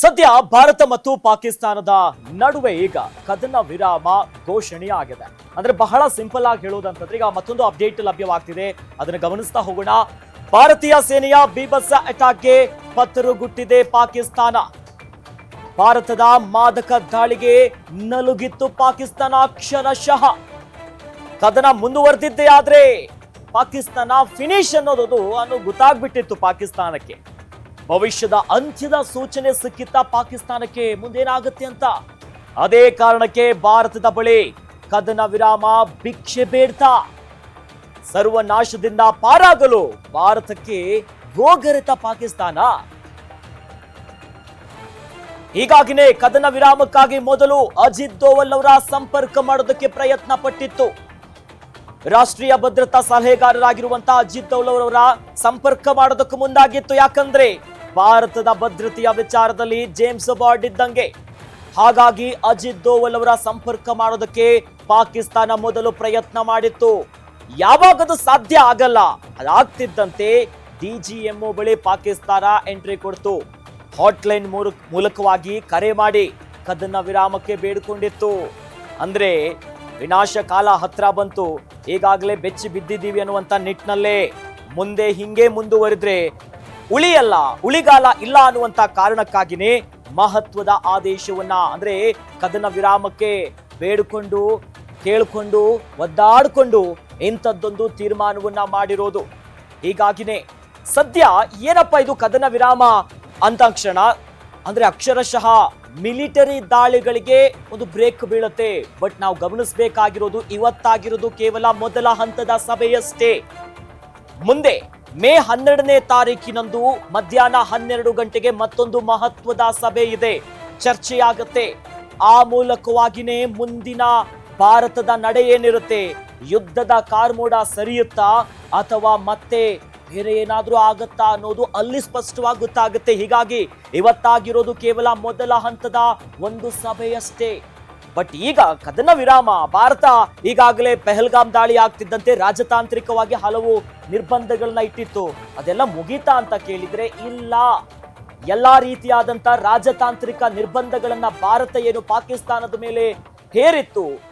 ಸದ್ಯ ಭಾರತ ಮತ್ತು ಪಾಕಿಸ್ತಾನದ ನಡುವೆ ಈಗ ಕದನ ವಿರಾಮ ಘೋಷಣೆಯಾಗಿದೆ. ಅಂದ್ರೆ ಬಹಳ ಸಿಂಪಲ್ ಆಗಿ ಹೇಳೋದಂತಂದ್ರೆ ಈಗ ಮತ್ತೊಂದು ಅಪ್ಡೇಟ್ ಲಭ್ಯವಾಗ್ತಿದೆ. ಅದನ್ನು ಗಮನಿಸ್ತಾ ಹೋಗೋಣ. ಭಾರತೀಯ ಸೇನೆಯ ಬೀಭತ್ಸ ಅಟ್ಯಾಕ್ಗೆ ಪತ್ತರುಗುಟ್ಟಿದೆ ಪಾಕಿಸ್ತಾನ. ಭಾರತದ ಮಾದಕ ದಾಳಿಗೆ ನಲುಗಿತ್ತು ಪಾಕಿಸ್ತಾನ ಅಕ್ಷರಶಃ ಕದನ ಮುಂದುವರೆದಿದ್ದೇ ಆದ್ರೆ ಪಾಕಿಸ್ತಾನ ಫಿನಿಶ್ ಅನ್ನೋದು ಅನ್ನು ಗೊತ್ತಾಗ್ಬಿಟ್ಟಿತ್ತು ಪಾಕಿಸ್ತಾನಕ್ಕೆ. ಭವಿಷ್ಯದ ಅಂತ್ಯದ ಸೂಚನೆ ಸಿಕ್ಕಿತ್ತ ಪಾಕಿಸ್ತಾನಕ್ಕೆ ಮುಂದೇನಾಗುತ್ತೆ ಅಂತ? ಅದೇ ಕಾರಣಕ್ಕೆ ಭಾರತದ ಬಳಿ ಕದನ ವಿರಾಮ ಭಿಕ್ಷೆ ಬೇಡ್ತಾ? ಸರ್ವನಾಶದಿಂದ ಪಾರಾಗಲು ಭಾರತಕ್ಕೆ ಗೋಗರೆತ ಪಾಕಿಸ್ತಾನ? ಹೀಗಾಗಿನೇ ಕದನ ವಿರಾಮಕ್ಕಾಗಿ ಮೊದಲು ಅಜಿತ್ ದೋವಲ್ ಅವರ ಸಂಪರ್ಕ ಮಾಡೋದಕ್ಕೆ ಪ್ರಯತ್ನ ಪಟ್ಟಿತ್ತು. ರಾಷ್ಟ್ರೀಯ ಭದ್ರತಾ ಸಲಹೆಗಾರರಾಗಿರುವಂತಹ ಅಜಿತ್ ದೋವಲ್ ಅವರ ಸಂಪರ್ಕ ಮಾಡೋದಕ್ಕೂ ಮುಂದಾಗಿತ್ತು. ಯಾಕಂದ್ರೆ ಭಾರತದ ಭದ್ರತೆಯ ವಿಚಾರದಲ್ಲಿ ಜೇಮ್ಸ್ ಬಾರ್ಡ್ ಇದ್ದಂಗೆ. ಹಾಗಾಗಿ ಅಜಿತ್ ದೋವಲ್ ಅವರ ಸಂಪರ್ಕ ಮಾಡೋದಕ್ಕೆ ಪಾಕಿಸ್ತಾನ ಮೊದಲು ಪ್ರಯತ್ನ ಮಾಡಿತ್ತು. ಯಾವಾಗದು ಸಾಧ್ಯ ಆಗಲ್ಲ. ಅದಾಗ್ತಿದ್ದಂತೆ ಡಿಜಿಎಂಒ ಬಳಿ ಪಾಕಿಸ್ತಾನ ಎಂಟ್ರಿ ಕೊಡ್ತು. ಹಾಟ್ಲೈನ್ ಮೂಲಕವಾಗಿ ಕರೆ ಮಾಡಿ ಕದನ ವಿರಾಮಕ್ಕೆ ಬೇಡಿಕೊಂಡಿತ್ತು. ಅಂದ್ರೆ ವಿನಾಶ ಕಾಲ ಹತ್ರ ಬಂತು. ಈಗಾಗಲೇ ಬೆಚ್ಚಿ ಬಿದ್ದಿದ್ದೀವಿ ಅನ್ನುವಂತ ನಿಟ್ಟಿನಲ್ಲೇ. ಮುಂದೆ ಹಿಂಗೆ ಮುಂದುವರಿದ್ರೆ ಉಳಿಯಲ್ಲ, ಉಳಿಗಾಲ ಇಲ್ಲ ಅನ್ನುವಂತ ಕಾರಣಕ್ಕಾಗಿನೇ ಮಹತ್ವದ ಆದೇಶವನ್ನ, ಅಂದ್ರೆ ಕದನ ವಿರಾಮಕ್ಕೆ ಬೇಡಿಕೊಂಡು, ಕೇಳಿಕೊಂಡು, ಒದ್ದಾಡಿಕೊಂಡು ಇಂಥದ್ದೊಂದು ತೀರ್ಮಾನವನ್ನ ಮಾಡಿರೋದು. ಹೀಗಾಗಿನೇ ಸದ್ಯ ಏನಪ್ಪ ಇದು ಕದನ ವಿರಾಮ ಅಂತಾಕ್ಷಣ ಅಂದ್ರೆ ಅಕ್ಷರಶಃ ಮಿಲಿಟರಿ ದಾಳಿಗಳಿಗೆ ಒಂದು ಬ್ರೇಕ್ ಬೀಳುತ್ತೆ. ಬಟ್ ನಾವು ಗಮನಿಸಬೇಕಾಗಿರೋದು ಇವತ್ತಾಗಿರೋದು ಕೇವಲ ಮೊದಲ ಹಂತದ ಸಭೆಯಷ್ಟೇ. ಮುಂದೆ ಮೇ ಹನ್ನೆರಡನೇ ತಾರೀಕಿನಂದು ಮಧ್ಯಾಹ್ನ ಹನ್ನೆರಡು ಗಂಟೆಗೆ ಮತ್ತೊಂದು ಮಹತ್ವದ ಸಭೆ ಇದೆ. ಚರ್ಚೆಯಾಗತ್ತೆ. ಆ ಮೂಲಕವಾಗಿನೇ ಮುಂದಿನ ಭಾರತದ ನಡೆ ಏನಿರುತ್ತೆ? ಯುದ್ಧದ ಕಾರ್ಮೋಡ ಸರಿಯುತ್ತಾ ಅಥವಾ ಮತ್ತೆ ಬೇರೆ ಏನಾದರೂ ಆಗುತ್ತಾ ಅನ್ನೋದು ಅಲ್ಲಿ ಸ್ಪಷ್ಟವಾಗಿ ಗೊತ್ತಾಗುತ್ತೆ. ಹೀಗಾಗಿ ಇವತ್ತಾಗಿರೋದು ಕೇವಲ ಮೊದಲ ಹಂತದ ಒಂದು ಸಭೆಯಷ್ಟೇ. ಬಟ್ ಈಗ ಕದನ ವಿರಾಮ, ಭಾರತ ಈಗಾಗಲೇ ಪೆಹಲ್ಗಾಮ್ ದಾಳಿ ಆಗ್ತಿದ್ದಂತೆ ರಾಜತಾಂತ್ರಿಕವಾಗಿ ಹಲವು ನಿರ್ಬಂಧಗಳನ್ನ ಇಟ್ಟಿತ್ತು. ಅದೆಲ್ಲ ಮುಗೀತಾ ಅಂತ ಕೇಳಿದ್ರೆ ಇಲ್ಲ. ಎಲ್ಲಾ ರೀತಿಯಾದಂತ ರಾಜತಾಂತ್ರಿಕ ನಿರ್ಬಂಧಗಳನ್ನ ಭಾರತ ಏನು ಪಾಕಿಸ್ತಾನದ ಮೇಲೆ ಹೇರಿತ್ತು.